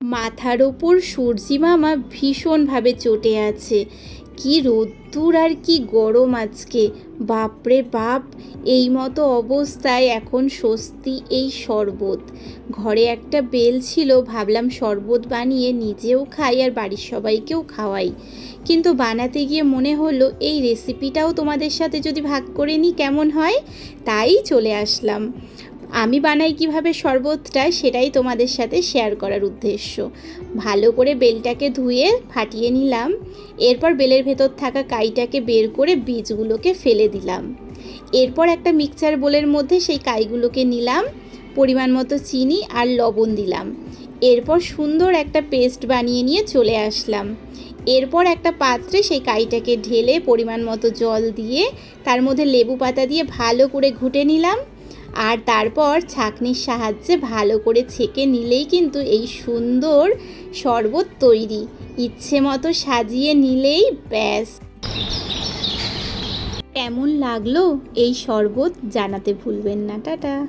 মাথার ওপর সূর্যি মামা ভীষণভাবে চটে আছে। কি রোদ্দুর আর কি গরম আজকে। বাপরে বাপ, এই মতো অবস্থায় এখন স্বস্তি এই শরবত। ঘরে একটা বেল ছিল, ভাবলাম শরবত বানিয়ে নিজেও খাই আর বাড়ির সবাইকেও খাওয়াই। কিন্তু বানাতে গিয়ে মনে হলো, এই রেসিপিটাও তোমাদের সাথে যদি ভাগ করে নিই কেমন হয়? তাই চলে আসলাম। আমি বানাই কীভাবে শরবতটা সেটাই তোমাদের সাথে শেয়ার করার উদ্দেশ্য। ভালো করে বেলটাকে ধুয়ে ফাটিয়ে নিলাম। এরপর বেলের ভেতর থাকা কাইটাকে বের করে বীজগুলোকে ফেলে দিলাম। এরপর একটা মিক্সচার বোলের মধ্যে সেই কাইগুলোকে নিলাম, পরিমাণ মতো চিনি আর লবণ দিলাম। এরপর সুন্দর একটা পেস্ট বানিয়ে নিয়ে চলে আসলাম। এরপর একটা পাত্রে সেই কাইটাকে ঢেলে পরিমাণ মতো জল দিয়ে তার মধ্যে লেবু পাতা দিয়ে ভালো করে ঘুটে নিলাম। আর তারপর ছাঁকনির সাহায্যে ভালো করে ছেঁকে নিলেই কিন্তু এই সুন্দর শরবত তৈরি। ইচ্ছে মতো সাজিয়ে নিলেই ব্যাস। কেমন লাগল এই শরবত জানাতে ভুলবেন না। টাটা।